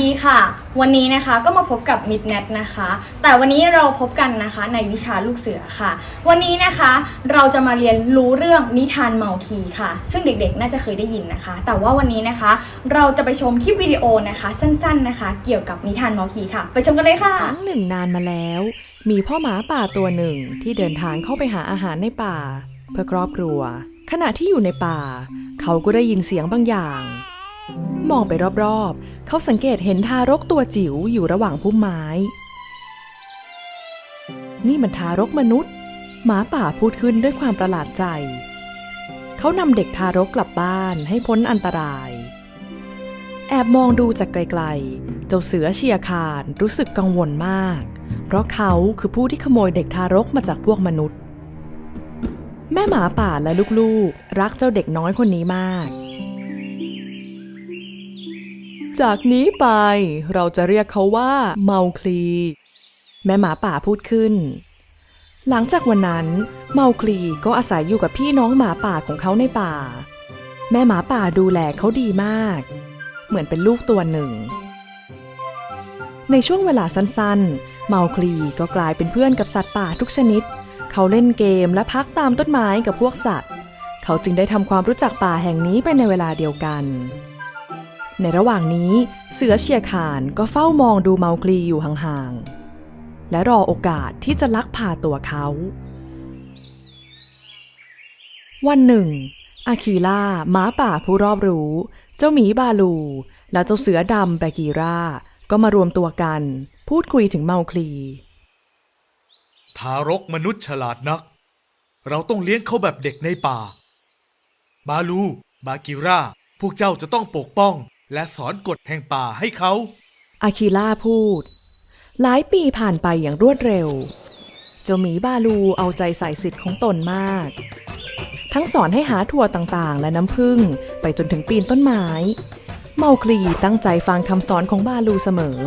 ดีค่ะ วันนี้นะคะก็มาพบกับมิดเนทนะคะ แต่วันนี้เราพบกันนะคะในวิชาลูกเสือค่ะ วันนี้นะคะเราจะมาเรียนรู้เรื่องนิทานเมาคีค่ะ ซึ่งเด็กๆ น่าจะเคยได้ยินนะคะ แต่ว่าวันนี้นะคะ เราจะไปชมคลิปวิดีโอนะคะ สั้นๆนะคะ เกี่ยวกับนิทานเมาคีค่ะ ไปชมกันเลยค่ะครั้งหนึ่งนานมาแล้ว มีพ่อหมาป่าตัวหนึ่งที่เดินทางเข้าไปหาอาหารในป่า เพื่อครอบครัว ขณะที่อยู่ในป่า เขาก็ได้ยินเสียงบางอย่าง มองไปรอบๆ เขาสังเกตเห็นทารกตัวจิ๋วอยู่ระหว่างพุ่มไม้ นี่มันทารกมนุษย์ หมาป่าพูดขึ้นด้วยความประหลาดใจ เขานำเด็กทารกกลับบ้านให้พ้นอันตราย แอบมองดูจากไกลๆ เจ้าเสือเชียร์คานรู้สึกกังวลมาก เพราะเขาคือผู้ที่ขโมยเด็กทารกมาจากพวกมนุษย์ แม่หมาป่าและลูกๆ รักเจ้าเด็กน้อยคนนี้มาก จากนี้ไปเราจะเรียกเขาว่าเมาคลี แม่หมาป่าพูดขึ้น หลังจากวันนั้น เมาคลีก็อาศัยอยู่กับพี่น้องหมาป่าของเขาในป่า แม่หมาป่าดูแลเขาดีมาก เหมือนเป็นลูกตัวหนึ่ง ในช่วงเวลาสั้นๆ เมาคลีก็กลายเป็นเพื่อนกับสัตว์ป่าทุกชนิด เขาเล่นเกมและพักตามต้นไม้กับพวกสัตว์ เขาจึงได้ทำความรู้จักป่าแห่งนี้ไปในเวลาเดียวกัน ในระหว่างนี้เสือเชียร์ขานก็เฝ้ามองดูเมาคลีอยู่ห่างๆ และรอโอกาสที่จะลักพาตัวเขา วันหนึ่ง อาคีล่าหม้าป่าผู้รอบรู้ เจ้าหมีบาลู และเจ้าเสือดำแบกีราก็มารวมตัวกัน พูดคุยถึงเมาคลี ทารกมนุษย์ฉลาดนัก เราต้องเลี้ยงเขาแบบเด็กในป่า บาลู บากิราพวกเจ้าจะต้องปกป้อง และสอนกฎแห่งป่าให้เขา อาคิล่าพูด หลายปีผ่านไปอย่างรวดเร็ว เจ้าหมีบาลูเอาใจใส่สิทธิ์ของตนมาก ทั้งสอนให้หาถั่วต่างๆ และน้ำผึ้งไปจนถึงปีนต้นไม้ เมาคลีตั้งใจฟังคำสอนของบาลูเสมอ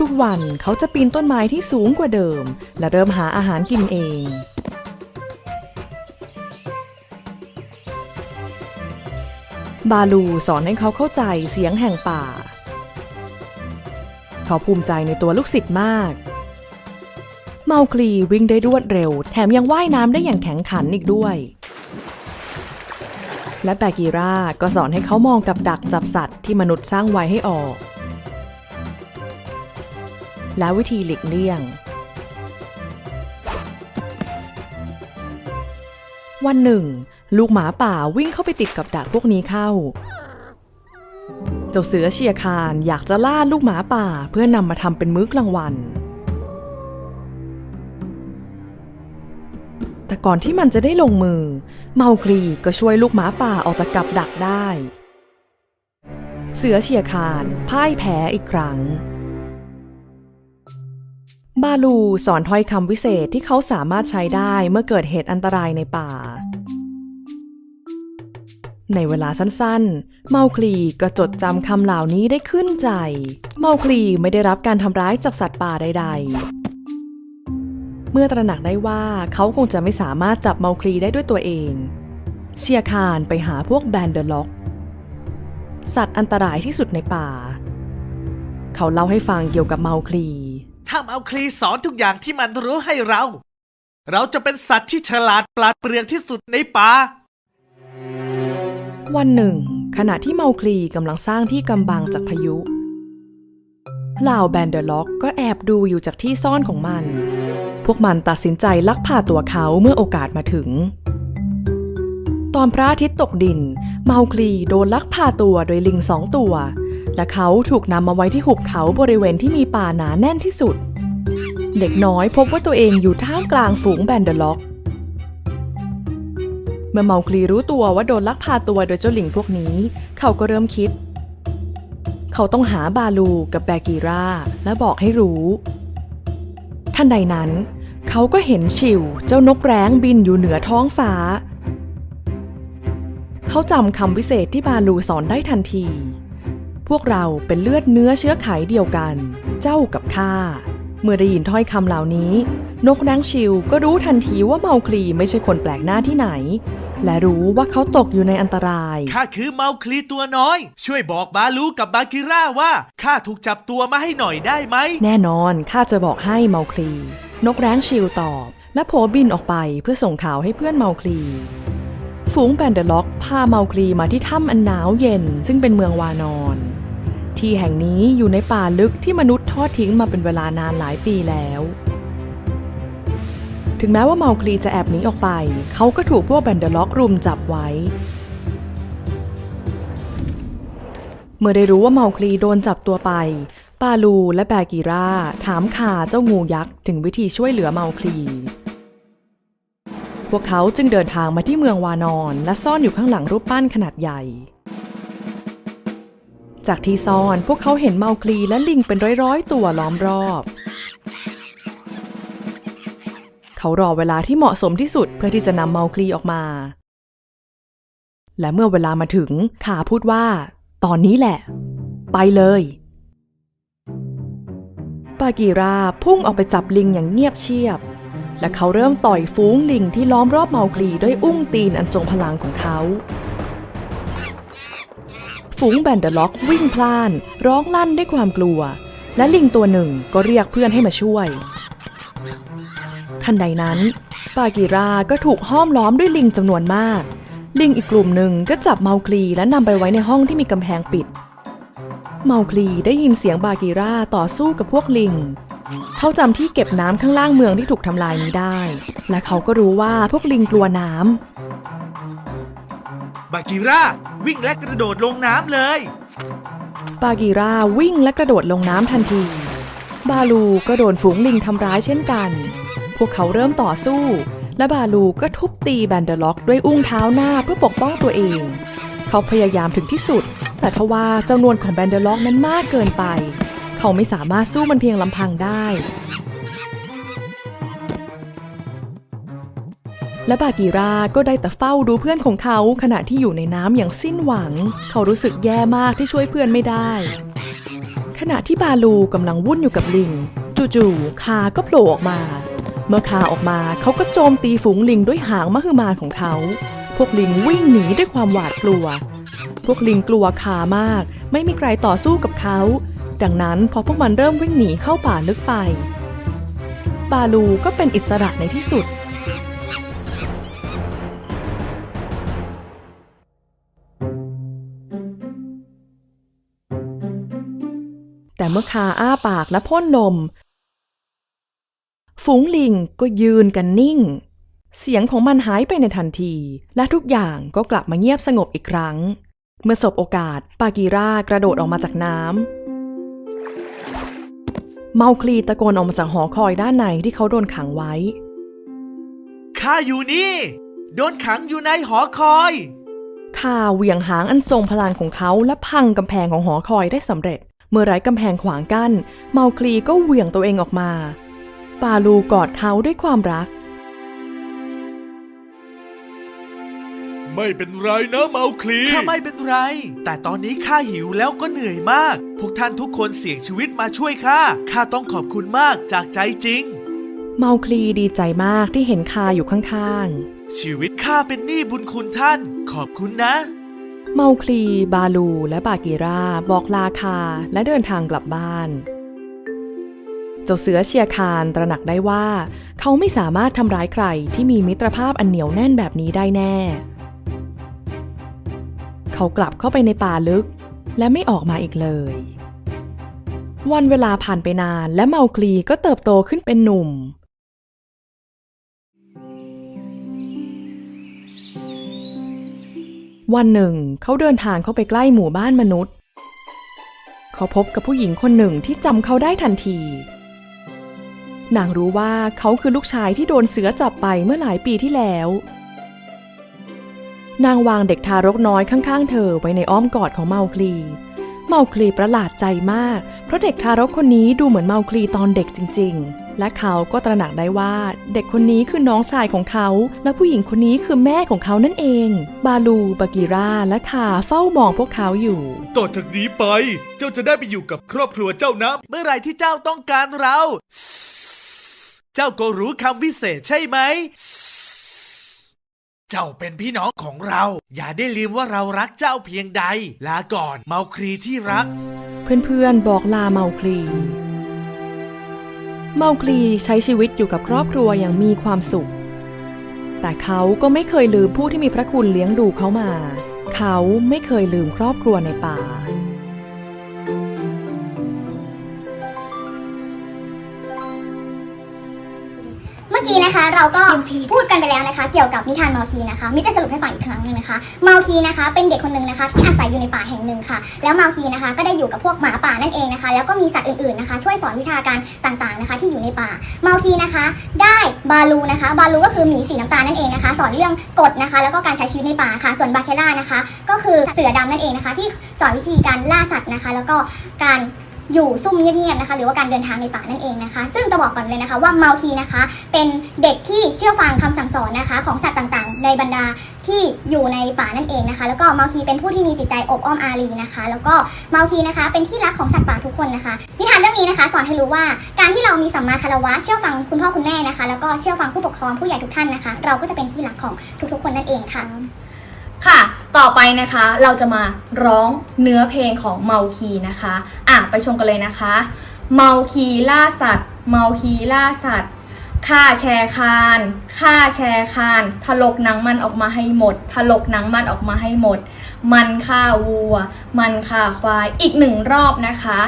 ทุกๆวันเขาจะปีนต้นไม้ที่สูงกว่าเดิม และเริ่มหาอาหารกินเอง บาลูสอนให้เขาเข้าใจเสียงแห่งป่า เขาภูมิใจในตัวลูกศิษย์มาก เมาคลีวิ่งได้รวดเร็ว แถมยังว่ายน้ำได้อย่างแข็งขันอีกด้วย และแบกีราก็สอนให้เขามองกับดักจับสัตว์ที่มนุษย์สร้างไว้ให้ออก และวิธีหลีกเลี่ยงวันหนึ่ง ลูกหมาป่าวิ่งเข้าไปติดกับดักพวกนี้เข้า เจ้าเสือเชียร์คานอยากจะล่าลูกหมาป่าเพื่อนำมาทำเป็นมื้อกลางวัน แต่ก่อนที่มันจะได้ลงมือ เมาคลีก็ช่วยลูกหมาป่าออกจากกับดักได้ เสือเชียร์คานพ่ายแพ้อีกครั้งบาลูสอนถ้อยคำวิเศษที่เขาสามารถใช้ได้เมื่อเกิดเหตุอันตรายในป่า ในเวลาสั้นๆ เมาคลีก็จดจำคำเหล่านี้ได้ขึ้นใจ เมาคลีไม่ได้รับการทำร้ายจากสัตว์ป่าใด ๆ เมื่อตระหนักได้ว่าเขาคงจะไม่สามารถจับเมาคลีได้ด้วยตัวเอง เชียร์คานไปหาพวกแบนเดอร์ล็อก สัตว์อันตรายที่สุดในป่า เขาเล่าให้ฟังเกี่ยวกับเมาคลีถ้าเอาคลีสอนทุกอย่างที่มันรู้ให้เรา เราจะเป็นสัตว์ที่ฉลาดปราดเปรื่องที่สุดในป่า วันหนึ่ง ขณะที่เมาคลีกำลังสร้างที่กำบังจากพายุเหล่าแบนเดอร์ล็อกก็แอบดูอยู่จากที่ซ่อนของมัน พวกมันตัดสินใจลักพาตัวเขาเมื่อโอกาสมาถึง ตอนพระอาทิตย์ตกดิน เมาคลีโดนลักพาตัวโดยลิงสองตัว และเขาถูกนำมาไว้ที่หุบเขาบริเวณที่มีป่าหนาแน่นที่สุด เด็กน้อยพบว่าตัวเองอยู่ท่ามกลางฝูงแบนเดอร์ล็อก เมื่อเมาคลีรู้ตัวว่าโดนลักพาตัวโดยเจ้าหลิงพวกนี้ เขาก็เริ่มคิด เขาต้องหาบาลูกับแบกีราและบอกให้รู้ทันใดนั้น เขาก็เห็นชิวเจ้านกแร้งบินอยู่เหนือท้องฟ้า เขาจำคำวิเศษที่บาลูสอนได้ทันที พวกเราเป็นเลือดเนื้อเชื้อไขเดียวกัน เจ้ากับข้า เมื่อได้ยินถ้อยคำเหล่านี้ นกแร้งชิวก็รู้ทันทีว่าเมาคลีไม่ใช่คนแปลกหน้าที่ไหน และรู้ว่าเขาตกอยู่ในอันตราย ข้าคือเมาคลีตัวน้อย ช่วยบอกบาลูกับบากิร่าว่าข้าถูกจับตัวมาให้หน่อยได้ไหม แน่นอนข้าจะบอกให้เมาคลี นกแร้งชิลตอบ และโผบินออกไปเพื่อส่งข่าวให้เพื่อนเมาคลีฝูงแบนเดอร์ล็อกพาเมาคลีมาที่ถ้ำอันหนาวเย็น ซึ่งเป็นเมืองวานอน ที่แห่งนี้อยู่ในป่าลึกที่มนุษย์ทอดทิ้งมาเป็นเวลานานหลายปีแล้ว ถึงแม้ว่าเมาคลีจะแอบหนีออกไป เขาก็ถูกพวกแบนเดอร์ล็อกรุมจับไว้ เมื่อได้รู้ว่าเมาคลีโดนจับตัวไปปาลูและแบกีราถามข่าเจ้างูยักษ์ถึงวิธีช่วยเหลือเมาคลี พวกเขาจึงเดินทางมาที่เมืองวานอน และซ่อนอยู่ข้างหลังรูปปั้นขนาดใหญ่ จากที่ซ่อนพวกเขาเห็นเมาคลีและลิงเป็นร้อยๆ ตัวล้อมรอบ เขารอเวลาที่เหมาะสมที่สุดเพื่อที่จะนำเมาคลีออกมา และเมื่อเวลามาถึงขาพูดว่า ตอนนี้แหละ ไปเลยปากีราพุ่งออกไปจับลิงอย่างเงียบเชียบ และเขาเริ่มต่อยฟูงลิงที่ล้อมรอบเมาคลีด้วยอุ้งตีนอันทรงพลังของเขา ฝูงแบนเดอร์ล็อกวิ่งพล่าน ร้องลั่นด้วยความกลัว และลิงตัวหนึ่งก็เรียกเพื่อนให้มาช่วย ทันใดนั้น ปากีราก็ถูกห้อมล้อมด้วยลิงจำนวนมาก ลิงอีกกลุ่มหนึ่งก็จับเมาคลีและนำไปไว้ในห้องที่มีกำแพงปิด เมาคลีได้ยินเสียงบากีราต่อสู้กับพวกลิงเขาจำที่เก็บน้ำข้างล่างเมืองที่ถูกทำลายนี้ได้ และเขาก็รู้ว่าพวกลิงกลัวน้ำ บากิร่าวิ่งและกระโดดลงน้ำเลยปากีราวิ่งและกระโดดลงน้ำทันที บาลูก็โดนฝูงลิงทำร้ายเช่นกัน พวกเขาเริ่มต่อสู้ และบาลูก็ทุบตีแบนเดอร์ล็อกด้วยอุ้งเท้าหน้าเพื่อปกป้องตัวเอง เขาพยายามถึงที่สุด แต่ทว่าจำนวนของแบนเดอร์ล็อกนั้นมากเกินไป เขาไม่สามารถสู้มันเพียงลำพังได้ และบากีราก็ได้แต่เฝ้าดูเพื่อนของเขาขณะที่อยู่ในน้ำอย่างสิ้นหวัง เขารู้สึกแย่มากที่ช่วยเพื่อนไม่ได้ ขณะที่บาลูกำลังวุ่นอยู่กับลิง จู่ๆคาก็โผล่ออกมา เมื่อคาออกมาเขาก็โจมตีฝูงลิงด้วยหางมหึมาของเขา พวกลิงวิ่งหนีด้วยความหวาดกลัว พวกลิงกลัวคามาก ไม่มีใครต่อสู้กับเขา ดังนั้นพอพวกมันเริ่มวิ่งหนีเข้าป่าลึกไป บาลูก็เป็นอิสระในที่สุด แต่เมื่อคาอ้าปากและพ่นลม ฝูงลิงก็ยืนกันนิ่ง เสียงของมันหายไปในทันที และทุกอย่างก็กลับมาเงียบสงบอีกครั้ง เมื่อสบโอกาส ปากีรากระโดดออกมาจากน้ำเมาคลีตะโกนออกมาจากหอคอยด้านในที่เขาโดนขังไว้ข้าอยู่นี่ โดนขังอยู่ในหอคอยข่าเหวี่ยงหางอันทรงพลังของเขาและพังกำแพงของหอคอยได้สำเร็จ เมื่อไร้กำแพงขวางกั้น เมาคลีก็เหวี่ยงตัวเองออกมา ปาลูกอดเขาด้วยความรัก ไม่เป็นไรนะเมาคลี ข้าไม่เป็นไร แต่ตอนนี้ข้าหิวแล้วก็เหนื่อยมาก พวกท่านทุกคนเสี่ยงชีวิตมาช่วยข้า ข้าต้องขอบคุณมากจากใจจริง เมาคลีดีใจมากที่เห็นคาอยู่ข้างชีวิตข้าเป็นหนี้บุญคุณท่าน ขอบคุณนะๆ เมาคลี บาลู และบากีราบอกลาคาและเดินทางกลับบ้านเจ้าเสือเชียคานตระหนักได้ว่า เขาไม่สามารถทำร้ายใครที่มีมิตรภาพอันเหนียวแน่นแบบนี้ได้แน่ เขากลับเข้าไปในป่าลึก และไม่ออกมาอีกเลย วันเวลาผ่านไปนานและเมาคลีก็เติบโตขึ้นเป็นหนุ่ม วันหนึ่ง เขาเดินทางเข้าไปใกล้หมู่บ้านมนุษย์ เขาพบกับผู้หญิงคนหนึ่งที่จำเขาได้ทันที นางรู้ว่าเขาคือลูกชายที่โดนเสือจับไปเมื่อหลายปีที่แล้ว นางวางเด็กทารกน้อยข้างๆ เธอไว้ในอ้อมกอดของเมาคลี เมาคลีประหลาดใจมาก เพราะเด็กทารกคนนี้ดูเหมือนเมาคลีตอนเด็กจริง ๆ และเขาก็ตระหนักได้ว่า เด็กคนนี้คือน้องชายของเขา และผู้หญิงคนนี้คือแม่ของเขานั่นเอง บาลูบากีราและคาเฝ้ามองพวกเขาอยู่ต่อจากนี้ไป เจ้าจะได้ไปอยู่กับครอบครัวเจ้านะเมื่อไหรที่เจ้าต้องการเรา เจ้าก็รู้คำวิเศษใช่ไหม เจ้าเป็นพี่น้องของเรา อย่าได้ลืมว่าเรารักเจ้าเพียงใด ลาก่อนเมาครีที่รัก เพื่อนๆบอกลาเมาคลี เมาคลีใช้ชีวิตอยู่กับครอบครัวอย่างมีความสุข แต่เขาก็ไม่เคยลืมผู้ที่มีพระคุณเลี้ยงดูเขามา เขาไม่เคยลืมครอบครัวในป่า เราก็พูดกันไปแล้วนะคะ เกี่ยวกับนิทานเมาคีนะคะมิจะสรุปให้ฟังอีกครั้งหนึงนะคะ เมาคีนะคะ เป็นเด็กคนหนึ่งนะคะ ที่อาศัยอยู่ในป่าแห่งหนึ่งค่ะ แล้วเมาคีนะคะ ก็ได้อยู่กับพวกหมาป่านั่นเองนะคะ แล้วก็มีสัตว์อื่นๆนะคะ ช่วยสอนวิชาการต่างๆนะคะ ที่อยู่ในป่า เมาคีนะคะ ได้บาลูนะคะ บาลูก็คือหมีสีน้ำตาลนั่นเองนะคะ สอนเรื่องกฎนะคะ แล้วก็การใช้ชีวิตในป่าค่ะ ส่วนบาเคล่านะคะ ก็คือเสือดำนั่นเองนะคะ ที่สอนวิธีการล่าสัตว์นะคะ แล้วก็การ อยู่ซุ่มเงียบๆนะคะ หรือว่าการเดินทางในป่านั่นเองนะคะ ซึ่งจะบอกก่อนเลยนะคะว่าเมาคีนะคะ เป็นเด็กที่เชื่อฟังคำสั่งสอนนะคะ ของสัตว์ต่างๆ ในบรรดาที่อยู่ในป่านั่นเองนะคะ แล้วก็เมาคีเป็นผู้ที่มีจิตใจอบอ้อมอารีนะคะ แล้วก็เมาคีนะคะเป็นที่รักของสัตว์ป่าทุกคนนะคะนิทานเรื่องนี้นะคะ สอนให้รู้ว่าการที่เรามีสัมมาคารวะเชื่อฟังคุณพ่อคุณแม่นะคะ แล้วก็เชื่อฟังผู้ปกครองผู้ใหญ่ทุกท่านนะคะ เราก็จะเป็นที่รักของทุกๆ คนนั่นเองค่ะค่ะ ต่อไปนะคะเราจะมาร้องเนื้อเพลงของเมาคีนะคะอะไปชมกันเลยนะคะ เมาคีล่าสัตว์ เมาคีล่าสัตว์ฆ่าแชร์คานฆ่าแชร์คานถลกหนังมันออกมาให้หมดถลกหนังมันออกมาให้หมด มันฆ่าวัว มันฆ่าควายอีกหนึ่งรอบนะคะ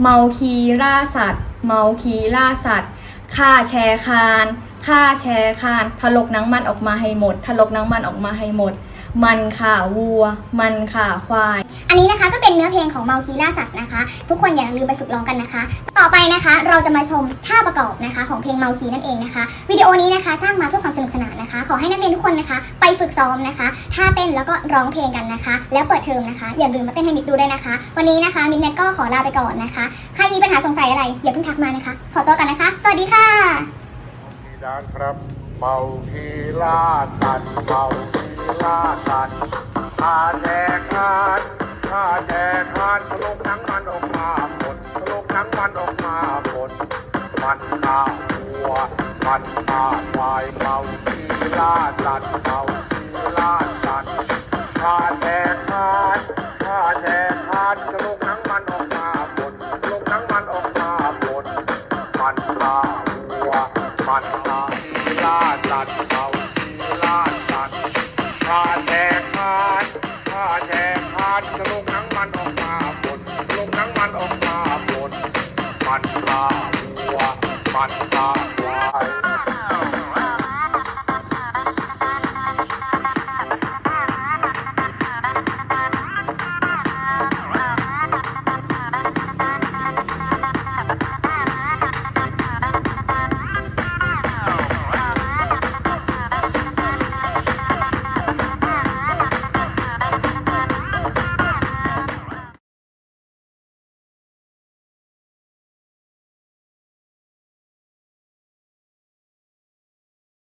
เมาคีล่าสัตว์ เมาคีล่าสัตว์ฆ่าแชร์คานฆ่าแชร์คานถลกหนังมันออกมาให้หมดถลกหนังมันออกมาให้หมด มันข่าวัว มันข่าควาย อันนี้นะคะก็เป็นเนื้อเพลงของเมาคีล่าสัตว์นะคะ ทุกคนอย่าลืมไปฝึกร้องกันนะคะ ต่อไปนะคะ เราจะมาชมท่าประกอบนะคะ ของเพลงเมาคีนั่นเองนะคะวิดีโอนี้นะคะ สร้างมาเพื่อความสนุกสนานนะคะ ขอให้นักเรียนทุกคนนะคะ ไปฝึกซ้อมนะคะท่าเต้นแล้วก็ร้องเพลงกันนะคะ แล้วเปิดเทอมนะคะ อย่าลืมมาเต้นให้มิกดูด้วยนะคะ วันนี้นะคะมิกเน็ตก็ขอลาไปก่อนนะคะใครมีปัญหาสงสัยอะไรอย่าเพิ่งทักมานะคะ ขอตัวกันนะคะ สวัสดีค่ะ ด้านครับ เมาคีลาตันเมาคีลาตันข้าแดกทานข้าแดกทานทะลกหนังมันออกมาหมดทะลกหนังมันออกมาหมดมันฆ่าวัวมันฆ่าควายเมาคีลาตัน